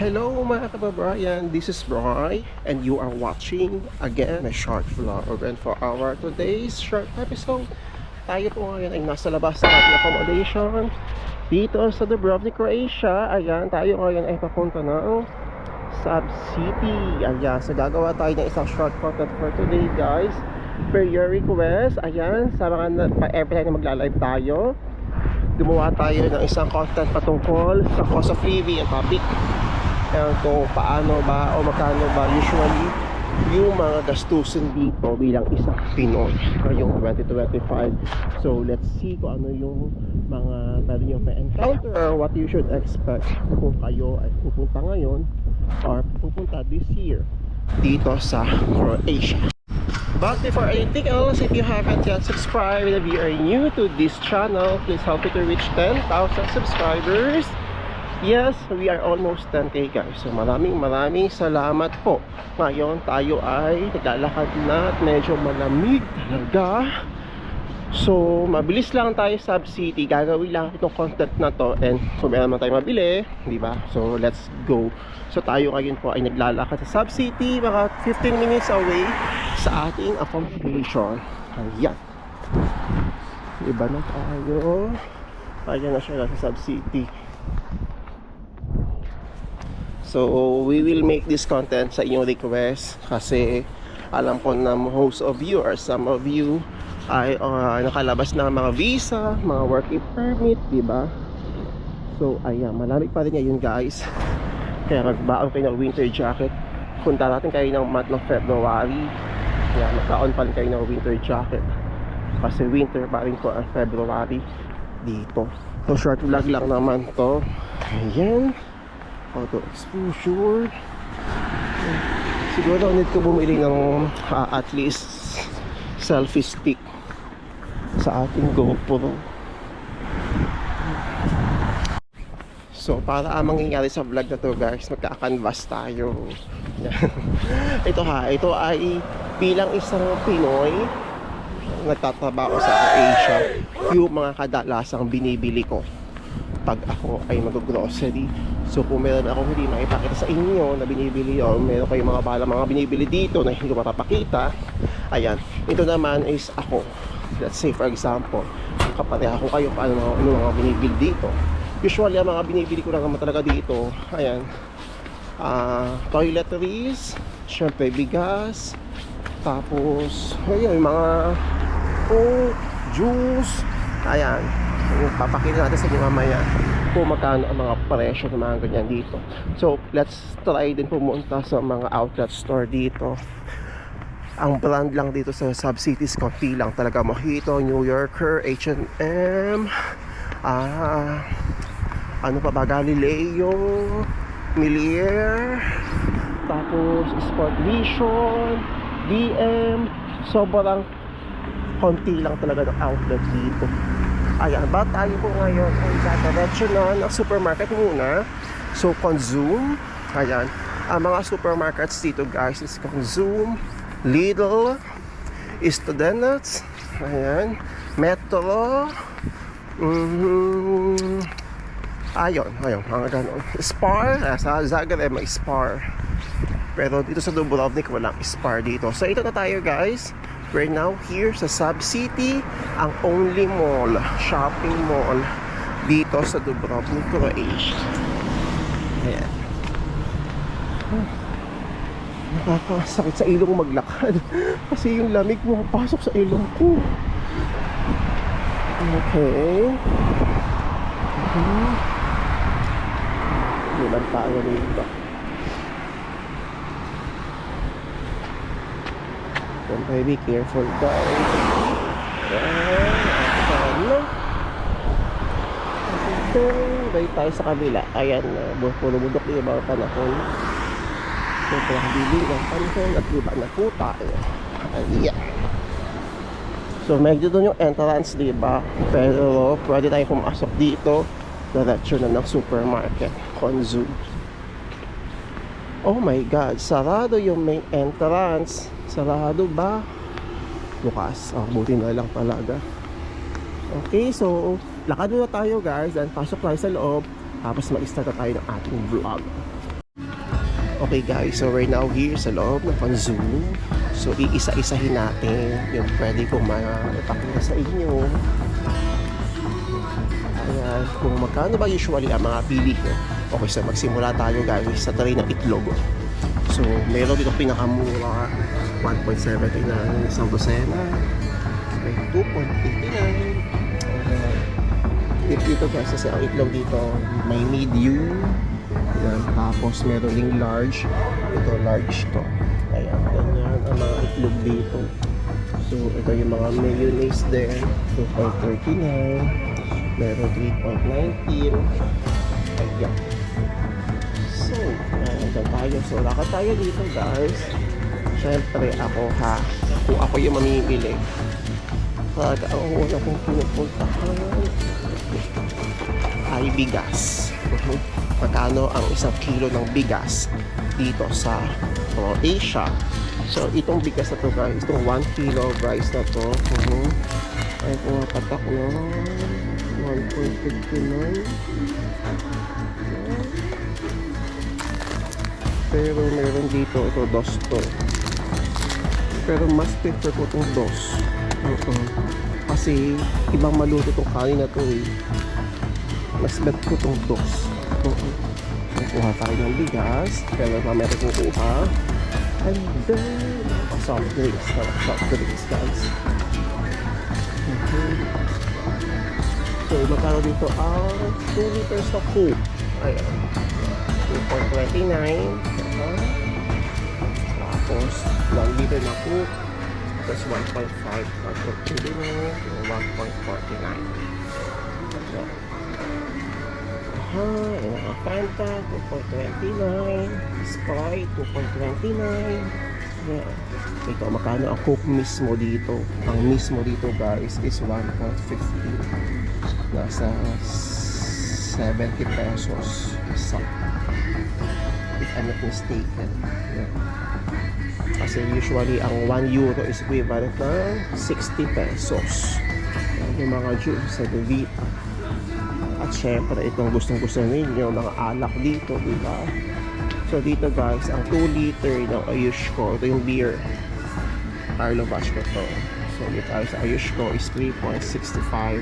Hello mga kababayan, this is Roy and you are watching again a short vlog. And for our today's short episode tayo po ngayon ay nasa labas ng ating accommodation. Dito sa Dubrovnik, Croatia ayan, tayo ngayon ay papunta ng Sub City. Ayan, so gagawa tayo ng isang short content for today guys. Per your request, ayan sa mga every time na magla-live tayo gumawa tayo ng isang content patungkol sa cost of living at topic Ewan kung paano ba o magkano ba usually yung mga gastusin dito bilang isang Pinoy ngayong 2025 so let's see kung ano yung mga pwede nyo pa-encounter or what you should expect kung kayo ay pupunta ngayon or pupunta this year dito sa Croatia But before anything else, if you haven't yet subscribed, if you are new to this channel, please help me to reach 10,000 subscribers. Yes, we are almost 10k guys. So maraming maraming salamat po. Ngayon tayo ay naglalakad na at medyo malamig talaga. So, mabilis lang tayo sub city. Gagawin lang itong content na to and kung meron naman tayo mabili, di ba? So, let's go. So, tayo ngayon po ay naglalakad sa sub city, mga 15 minutes away sa ating accommodation. Ayan. Iba na tayo. Ayan na siya sa sub city. So, we will make this content sa inyong request kasi alam ko na most of you or some of you ay uh, nakalabas ng mga visa, mga working permit, di ba? So, ayan, malamig pa rin ngayon guys. Kaya magbaon kayo ng winter jacket. Punta natin kayo ng month ng February. Kaya magkaon pa rin kayo ng winter jacket. Kasi winter pa rin po ang February dito. So, short vlog lang naman to. Ayan auto exposure. Siguro need ko bumili ng ah, at least selfie stick sa ating GoPro so para ang mangyayari sa vlog na to guys magka-canvas tayo. Ito ha ito ay bilang isang Pinoy nagtatrabaho sa Asia. Yung mga kadalasang binibili ko. Pag ako ay mag-grocery So kung meron ako hindi makipakita sa inyo na binibili o meron kayong mga bala mga binibili dito na hindi ko mapapakita ayan, ito naman is ako. Let's say for example kapareha ko kayo paano mga, ano mga binibili dito? Usually ang mga binibili ko lang naman talaga dito ayan ah toiletries syempre bigas tapos ayun yung mga coke, juice ayan. Papakita natin sa inyo mamaya kung magkano ang mga presyo ng mga ganyan dito. So, let's try din pumunta sa mga outlet store dito. Ang brand lang dito sa sub-cities, konti lang talaga. Mojito, New Yorker, H&M, ah, ano pa ba, Galileo, Millier, tapos Sport Vision, DM, sobrang konti lang talaga ng outlet dito. Ayan, ba tayo po ngayon ay dadiretso na ng supermarket muna. So, Consume. Ayan. Ang mga supermarkets dito guys is Consume, Lidl, Studenets, ayan, Metro, mm, ayun, ayun, mga ganon. Spar, ah, sa Zagreb may Spar. Pero dito sa Dubrovnik walang Spar dito. So, ito na tayo guys. We're now here sa Sub City, ang only mall, shopping mall dito sa Dubrovnik, Croatia. Ayan. Hmm. Nakakasakit sa ilong maglakad kasi yung lamig mo pasok sa ilong ko. Okay. Hmm. Ilan tayo dito. Siyempre, be careful guys. Ayan, balik tayo sa kabila. Ayan, uh, puro bundok yung mga panahon. Siyempre, biling ng panahon at iba na po tayo. Ayan. So, medyo doon yung entrance, di ba? Pero, pwede tayo pumasok dito. Diretso na ng supermarket. Consume. Oh my God, sarado yung main entrance. Sarado ba? Bukas. Oh, buti na lang talaga. Okay, so lakad na tayo guys. And pasok tayo sa loob. Tapos mag-start na tayo ng ating vlog. Okay guys, so we're now here sa loob ng Panzoom. So iisa-isahin natin yung pwede kong maipakita sa inyo. Ayan, kung magkano ba usually ang mga pili ko. Okay, so magsimula tayo guys sa tray ng itlog. So meron dito pinakamura 1.79 isang dosena. May 2.89. Ayan. Tip dito kasi ang itlog dito may medium. Ayan. Tapos meron ding large. Ito large to. Ayan. Ganyan ang mga itlog dito. So ito yung mga mayonnaise din. 2.39. Meron 3.19. Ayan. So, ayan tayo. So, lakad tayo dito guys. Siyempre ako ha. Kung ako yung mamimili. Pag ang una kong pinupuntahan ay bigas. Magkano ang isang kilo ng bigas dito sa Croatia. So, itong bigas na to guys, itong 1 kilo of rice na to, mhm, ay pumapatak ng 1.59. Pero meron dito, ito dos to. Pero mas prefer ko itong dos. Mhm. Kasi ibang maluto itong kanin na to eh. Mas bet ko itong dos. Mhm. Kukuha tayo ng bigas. Pero mamaya ko kukuha. And then, soft drinks. Soft drinks guys. Mhm. So, magkano dito ang 2 liters na Coke. Ayan. 2.29. Uh-huh. Tapos, 1 liter na Coke. Tapos 1.5 na Coke. Hindi mo 1.49. So, Aha, yung mga Fanta, 2.29. Sprite, 2.29. Yeah. Ito, magkano ang Coke mismo dito? Ang mismo dito guys is 1.50. Nasa 70 pesos isa. If I'm not mistaken. Yeah. Kasi usually ang 1 euro is equivalent ng 60 pesos. Yan yung mga juice sa Devita. At syempre, itong gustong gusto ninyo, mga alak dito, di ba? So dito guys, ang 2 liter ng Ayushko, ito yung beer. Carlo Vasco to. So dito tayo sa Ayushko is 3.65.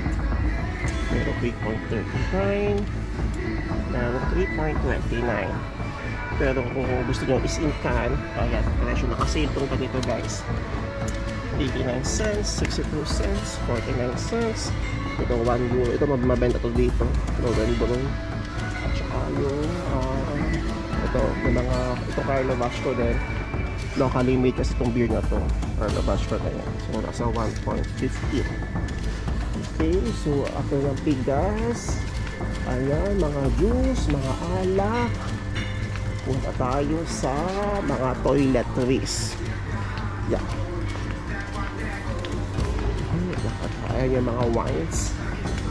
Meron 3.39. Meron 3.29. Pero kung gusto nyo is in can, ayan, presyo nakasale itong ganito guys. 89 cents, 62 cents, 49 cents. Ito 1 euro. Ito mabenta to dito. November. At saka yung ah, ito, yung mga ito Carlo Vasco din. Locally made kasi itong beer na to. Carlo Vasco na yan. So nasa 1.15. Okay, so after ng pigas, ayan, mga juice, mga alak, punta tayo sa mga toiletries. Yeah. Ayan yung mga wines.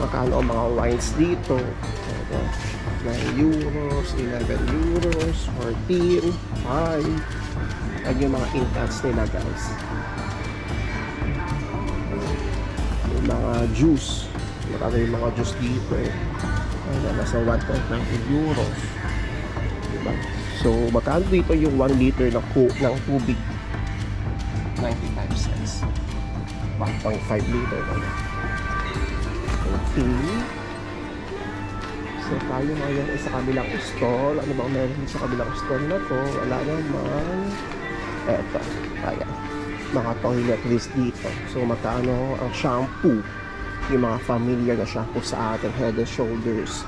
Magkano ang mga wines dito? Ayan. 9 euros, 11 euros, 14, 5. Ayan yung mga incants nila guys. Yung mga juice. Magkano yung mga juice dito eh. Ayan, nasa 1.90 euros. Diba? So, magkano dito yung 1 liter na coke ng tubig? 95 cents. 1.5 liter. Okay. So, tayo ngayon ay sa kabilang stall. Ano bang meron sa kabilang stall na to? Wala naman. Eto. Ayan. Mga toiletries dito. So, magkano ang shampoo? Yung mga familiar na shampoo sa atin. Head and Shoulders.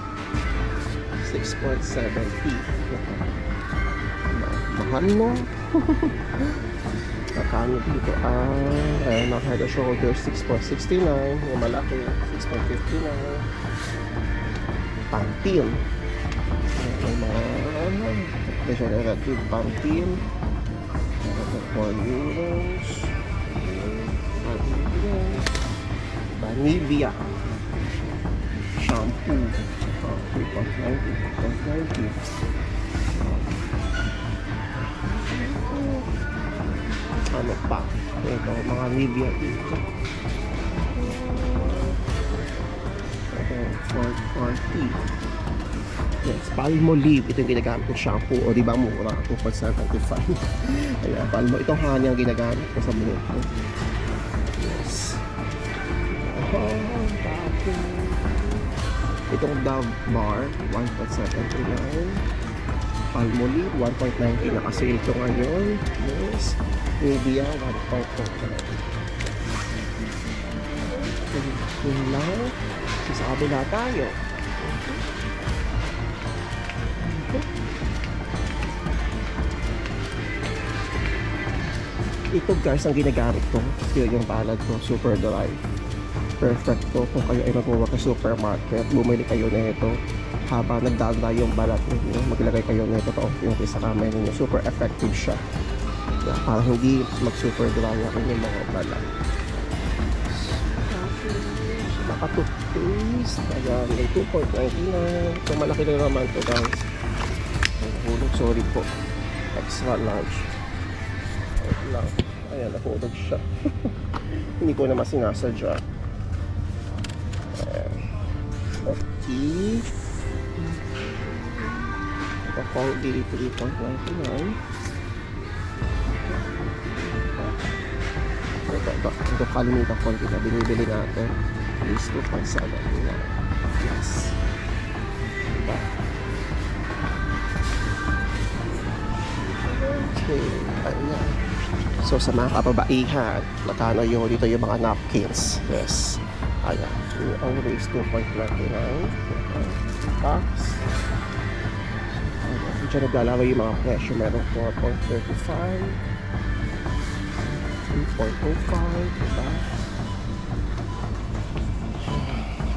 6.70. No? Magkano dito. Ang ayun, ang head and shoulders 6.69 yung malaki 6.59 Pantene Ayan, may mga regenerative Pantene 4 euros. 4 euros Banivia shampoo uh, 3.90 3.90 ano pa ito mga Nivea dito ito 440 Yes, Palmolive. Ito yung ginagamit kong shampoo. O, di ba mura? 2.75. Ayan, Palmo. Itong honey ang ginagamit ko sa buhok ko. Yes. Oh, tapos. Itong Dove Bar, 1.79. Palmolive, 1.90. Nakasale ito ngayon. Yes. Nivea, 1.49. Yun lang. Sa kabila tayo. Ito guys, ang ginagamit ko. Yun yung palad ko, super dry. Perfect to kung kayo ay mag-work sa supermarket. Bumili kayo na ito habang nagdanda yung balat ninyo. Maglagay kayo na ito yung sa kamay ninyo. Super effective siya. Yeah, para hindi mag-super dry ang inyong mga balat. Naka-toothpaste. Ayan, may 2.99. So, malaki na naman to guys. Ay, nahulog. Sorry po. Extra large. Wait lang. Ayan, nahulog siya. Hindi ko naman sinasadya. Ayan. Okay. Ito, Colgate 3.99. Ito, ito, ito kalimutan ko na binibili natin is 2.7 yes diba okay ayan so sa mga kapabaihan magkano yun dito yung mga napkins yes ayan yung always 2.99 box ayan dyan naglalawa yung mga presyo. Meron 4.35 3.05 diba?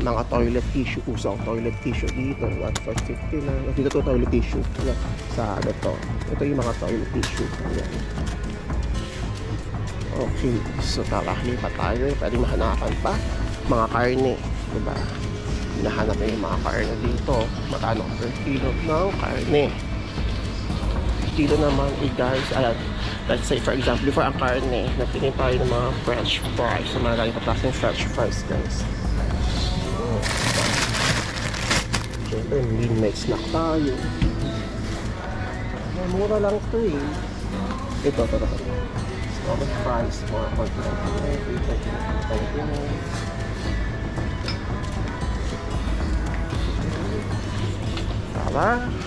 Mga toilet tissue usang toilet tissue dito 1.50 lang dito to toilet tissue. Ayan, sa ano to? Ito yung mga toilet tissue. Ayan. okay so tara lipat tayo. Pwede mahanapan pa. Mga karne diba? Hinahanap na yung mga karne dito. Magkano per kilo ng karne kilo naman eh guys ayan let's say for example for ang karne nagtingin tayo ng mga french fries so mga ganito klaseng french fries guys Siyempre, lean may snack tayo. Ay, mura lang to eh. Ito, ito, ito. Small fries for 49 Tara.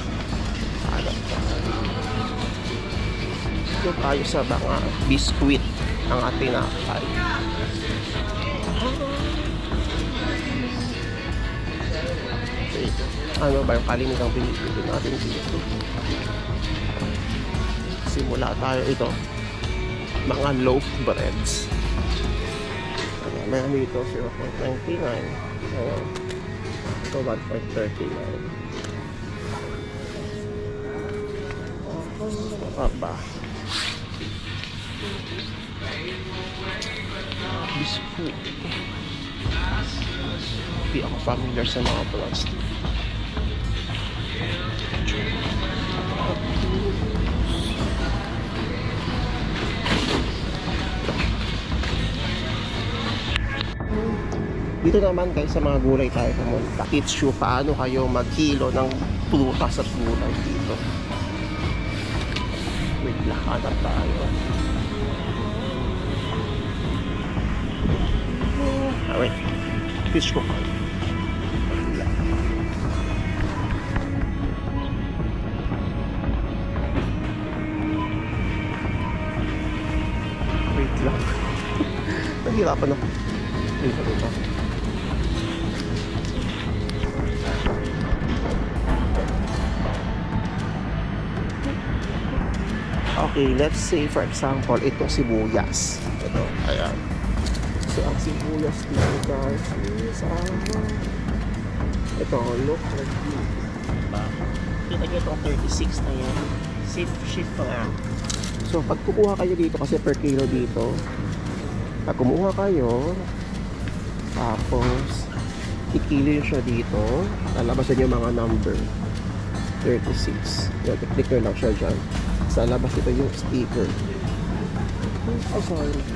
Ito tayo sa mga biskuit ang ating nakakay. Okay. Ano ba yung kalimitang pinipili natin dito? Simula tayo ito. Mga loaf breads. Ano, may ano ito 0.99. Ayan. Ito 1.39. Ano Biscuit. Hindi ako familiar sa mga plastic. Dito naman guys sa mga gulay tayo pumunta. Teach you paano kayo maghilo ng prutas at gulay dito. Wait lang, hanap tayo. Ah, wait. Teach ko. Wait lang. Nahirapan ako. Wait, wait, wait. Okay, let's say for example, itong sibuyas. Ito, ayan. Sibuyas dito guys is, ah, ito, look like this. Diba? Kita nyo itong 36 na yan. Shift, shift pa nga. So, pag kukuha kayo dito, kasi per kilo dito, pag kumuha kayo, tapos, ikilo siya dito, lalabasan yung mga number. 36. Yan, click nyo lang siya dyan. Sa labas ito yung sticker. Oh, sorry.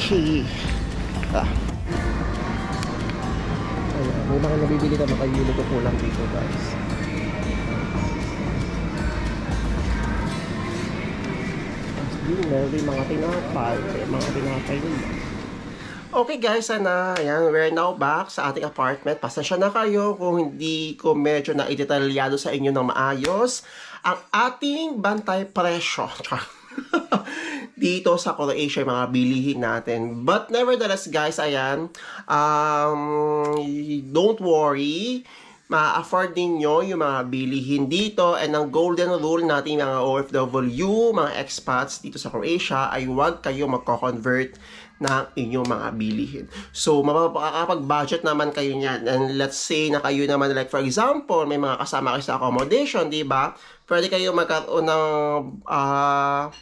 Okay. Ah. Ayan, may mga nabibili na makayunit ko kulang dito guys. Dinner, may mga tinapay, may mga tinapay nila. Okay guys, sana, ayan, we're now back sa ating apartment. Pasensya na kayo kung hindi ko medyo na idetalyado sa inyo ng maayos. Ang ating bantay presyo. dito sa Croatia mga bilihin natin. But nevertheless guys, ayan, um, don't worry, ma-afford ninyo yung mga bilihin dito and ang golden rule natin mga OFW, mga expats dito sa Croatia ay huwag kayo magko-convert ng inyong mga bilihin. So, makakapag-budget naman kayo niyan. And let's say na kayo naman, like for example, may mga kasama kayo sa accommodation, di ba? Pwede kayo magkaroon ng ah,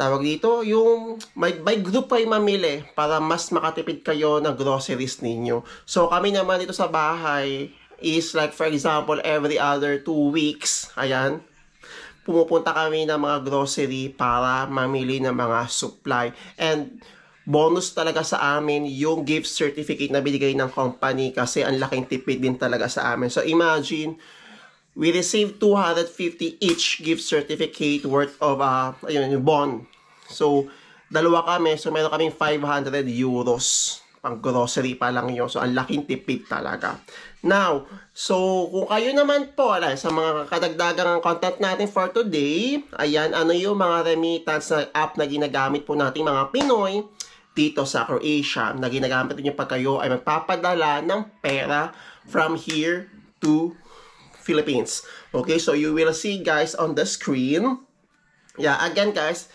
tawag dito, yung may, may group kayo mamili para mas makatipid kayo ng groceries ninyo. So, kami naman dito sa bahay is like, for example, every other two weeks, ayan, pumupunta kami ng mga grocery para mamili ng mga supply. And bonus talaga sa amin yung gift certificate na binigay ng company kasi ang laking tipid din talaga sa amin. So, imagine, we received 250 each gift certificate worth of uh, ayun, yung bond. So, dalawa kami. So, meron kaming 500 euros pang grocery pa lang yun. So, ang laking tipid talaga. Now, so, kung kayo naman po, ala, sa mga kadagdagang content natin for today, ayan, ano yung mga remittance na app na ginagamit po nating mga Pinoy dito sa Croatia na ginagamit niyo pag kayo ay magpapadala ng pera from here to Philippines. Okay, so you will see guys on the screen. Yeah, again guys,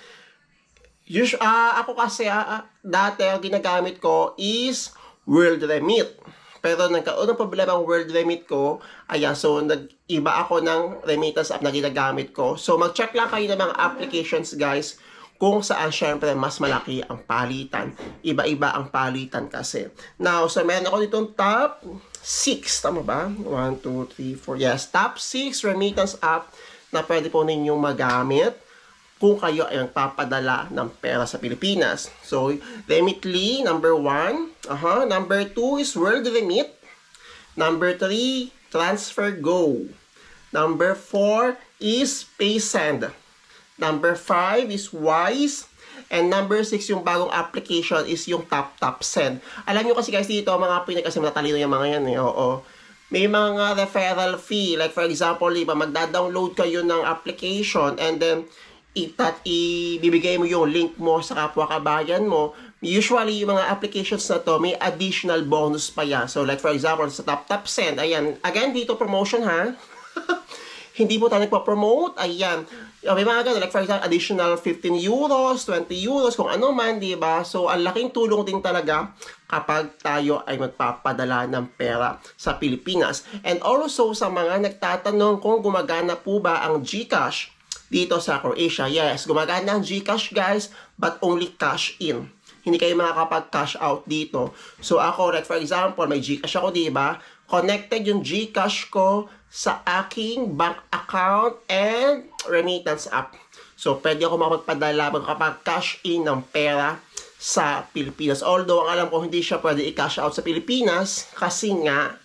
us ah ako kasi ah, dati ang ginagamit ko is World Remit. Pero nagkaroon ng problema ang World Remit ko. Ayan, so nag-iba ako ng remittance app na ginagamit ko. So mag-check lang kayo ng mga applications guys kung saan syempre mas malaki ang palitan. Iba-iba ang palitan kasi. Now, so meron ako ditong top 6, tama ba? 1, 2, 3, 4. Yes, top 6 remittance app na pwede po ninyong magamit kung kayo ay nagpapadala ng pera sa Pilipinas. So, Remitly, number 1. Aha, number 2 is World Remit. Number 3, Transfer Go. Number 4 is PaySend. Number 5 is Wise. And number 6, yung bagong application is yung Tap Tap Send. Alam nyo kasi guys dito, mga Pinoy kasi matatalino yung mga yan eh. Oo. May mga referral fee. Like for example, di ba, magda-download kayo ng application and then itat ibibigay mo yung link mo sa kapwa kabayan mo. Usually, yung mga applications na to, may additional bonus pa yan. So, like for example, sa Tap Tap Send, ayan. Again, dito promotion ha. hindi po tayo nagpa-promote. Ayan. May mga ganun. Like for example, additional 15 euros, 20 euros, kung ano man, di ba? So, ang laking tulong din talaga kapag tayo ay magpapadala ng pera sa Pilipinas. And also, sa mga nagtatanong kung gumagana po ba ang GCash dito sa Croatia. Yes, gumagana ang GCash guys, but only cash in. Hindi kayo makakapag-cash out dito. So ako, like for example, may GCash ako, di ba? Connected yung GCash ko sa aking bank account and remittance app. So, pwede ako makapagpadala, makapag-cash in ng pera sa Pilipinas. Although, ang alam ko, hindi siya pwede i-cash out sa Pilipinas kasi nga,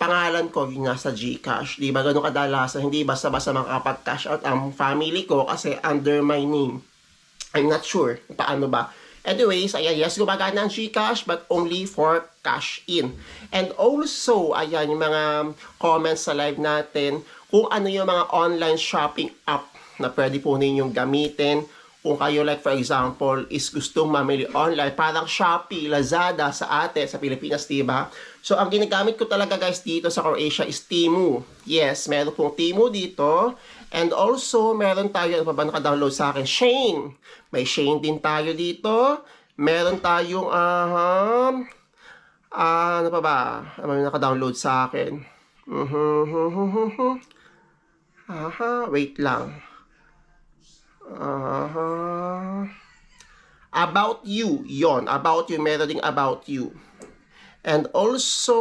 pangalan ko yung nasa GCash. Di ba? Ganun kadalasan. Hindi basta-basta makakapag-cash out ang family ko kasi under my name. I'm not sure paano ba. Anyways, ayan, yes, gumagana ang GCash but only for cash in. And also, ayan, yung mga comments sa live natin, kung ano yung mga online shopping app na pwede po ninyong gamitin. Kung kayo, like for example, is gustong mamili online, parang Shopee, Lazada sa atin, sa Pilipinas, diba? So, ang ginagamit ko talaga guys dito sa Croatia is Temu. Yes, meron pong Temu dito. And also, meron tayo, ano pa ba naka-download sa akin? Shane. May Shane din tayo dito. Meron tayong, ah, ano pa ba? Ano yung naka-download sa akin? Mhm. Aha, wait lang. Aha. About you, yon About you, meron ding about you. And also,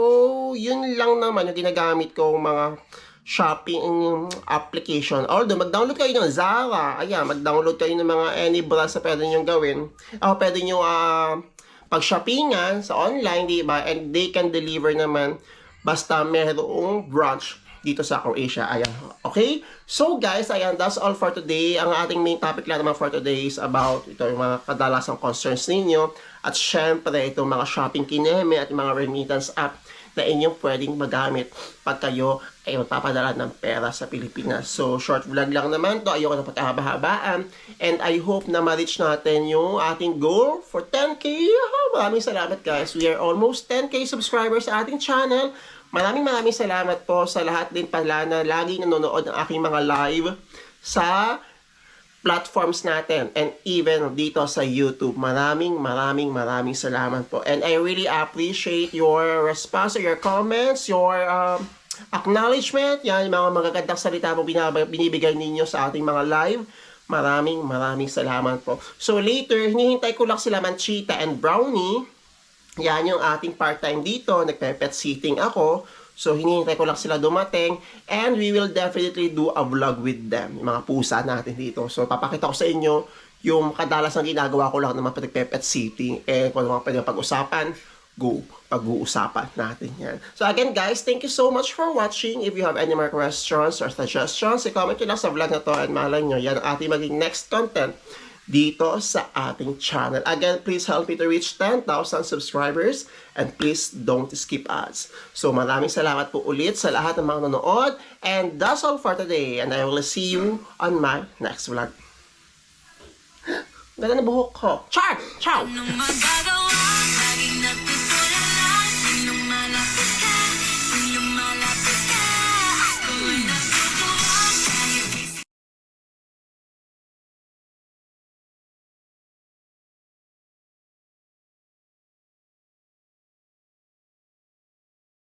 yun lang naman yung ginagamit ko mga shopping application. Although, mag-download kayo ng Zara. Ayan, mag-download kayo ng mga any brands na pwede nyo gawin. O, pwede nyo ah, pag-shoppingan sa online, di ba? And they can deliver naman basta merong branch dito sa Croatia. Ayan. Okay? So guys, ayan, that's all for today. Ang ating main topic lang naman for today is about ito yung mga kadalasang concerns ninyo. At syempre, itong mga shopping kineme at mga remittance app na inyong pwedeng magamit pag kayo ay magpapadala ng pera sa Pilipinas. So, short vlog lang naman to. Ayoko na pagkahaba-habaan. And I hope na ma-reach natin yung ating goal for 10K. Ah, Maraming salamat guys. We are almost 10K subscribers sa ating channel. Maraming maraming salamat po sa lahat din pala na lagi nanonood ng aking mga live sa platforms natin and even dito sa YouTube. Maraming maraming maraming salamat po. And I really appreciate your response, your comments, your um, acknowledgement. Yan, mga magagandang salita po binibigay ninyo sa ating mga live. Maraming maraming salamat po. So later, hinihintay ko lang sila Manchita and Brownie. Yan yung ating part-time dito. Nagpe-pet sitting ako. So, hinihintay ko lang sila dumating. And we will definitely do a vlog with them. Yung mga pusa natin dito. So, papakita ko sa inyo yung kadalas na ginagawa ko lang ng mga nagpe-pet sitting. And kung ano mga pwede pag-usapan, go. Pag-uusapan natin yan. So, again guys, thank you so much for watching. If you have any more questions or suggestions, i-comment nyo lang sa vlog na to. And malay nyo, yan ang ating maging next content dito sa ating channel. Again, please help me to reach 10,000 subscribers and please don't skip ads. So maraming salamat po ulit sa lahat ng mga nanonood and that's all for today and I will see you on my next vlog. Ganda na buhok ko. Char! Ciao!